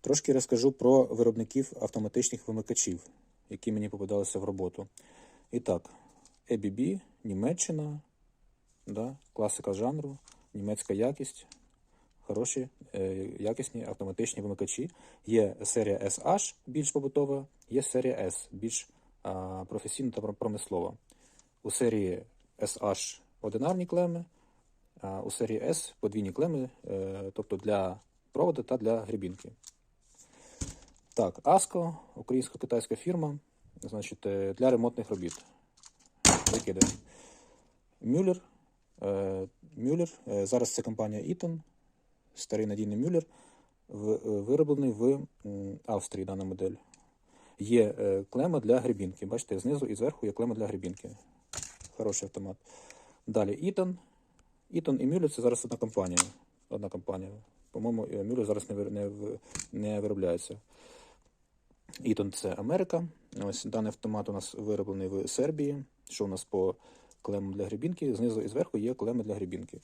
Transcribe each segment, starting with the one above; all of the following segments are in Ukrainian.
Трошки розкажу про виробників автоматичних вимикачів, які мені попадалися в роботу. І так, ABB, Німеччина, да, класика жанру, німецька якість, хороші, е, якісні автоматичні вимикачі. Є серія SH більш побутова, є серія S більш а, професійна та промислова. У серії SH одинарні клеми, а у серії S подвійні клеми, е, тобто для проводу та для грібінки. Так, ASCO, українсько-китайська фірма, значить, е, для ремонтних робіт. Викидаємо. Мюллер. е, Мюллер. е, Зараз це компанія Eaton, старий надійний Мюллер, вироблений в Австрії дана модель. Є клема для грибінки. Бачите, знизу і зверху є клема для грибінки. Хороший автомат. Далі Eaton. Eaton і Мюллер це зараз одна компанія. Одна компанія. По-моєму, Мюллер зараз не, не виробляється. Eaton це Америка. Ось даний автомат у нас вироблений в Сербії. Що у нас по клемам для грибінки? Знизу і зверху є клеми для грибінки.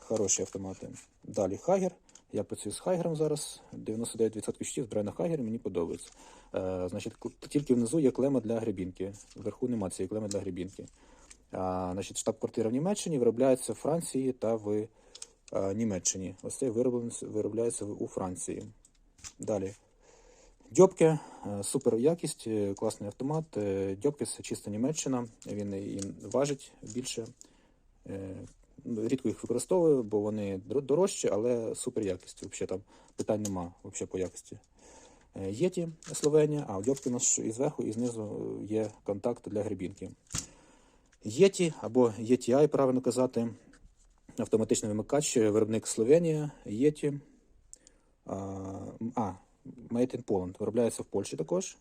Хороші автомати. Далі Хагер. Я працюю з Хагером зараз. 99% щитів збираю на Хагер, мені подобається. Е, значить, тільки внизу є клема для грибінки. Вверху нема цієї клеми для грибінки. А, значить, штаб-квартира в Німеччині виробляється в Франції та в е, Німеччині. Ось цей виробляється у Франції. Далі. Дьобки, е, супер якість, е, класний автомат. Е, Дьобки це чиста Німеччина. Він і важить більше. Ну, Рідко їх використовую, бо вони дорожчі, але супер якість. Взагалі там питань нема взагалі по якості. Єті Словенія, а у Дьобки у нас і зверху, і знизу є контакт для грибінки. Єті або ETI, правильно казати, автоматичний вимикач, виробник Словенія, Єті. А, Made in Poland. Виробляється в Польщі також.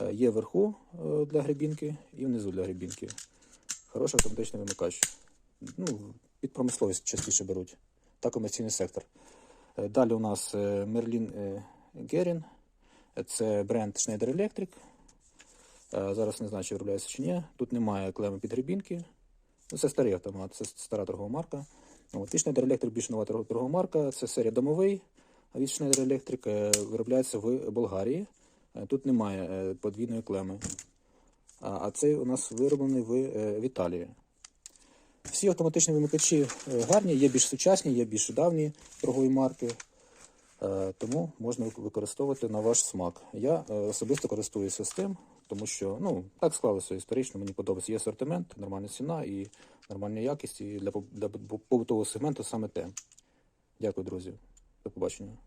Е, Є вверху е, для грибінки і внизу для грибінки. Хороший автоматичний вимикач. Ну, під промисловість частіше беруть. Та комерційний сектор. Е, Далі у нас Merlin Gerin. Це бренд Schneider Electric. Зараз не знаю, чи виробляється чи ні. Тут немає клеми під грибінки. Ну, це старий автомат, це стара торгова марка. От, і Schneider Electric більш нова торгова марка. Це серія домовий від Schneider Electric виробляється в Болгарії. Е, Тут немає е, подвійної клеми. А а цей у нас вироблений в, е, Італії. Всі автоматичні вимикачі гарні, є більш сучасні, є більш давні торгові марки. Тому можна використовувати на ваш смак. Я особисто користуюся з тим, тому що ну, так склалося історично, мені подобається. Є асортимент, нормальна ціна і нормальна якість. І для, для побутового сегменту саме те. Дякую, друзі. До побачення.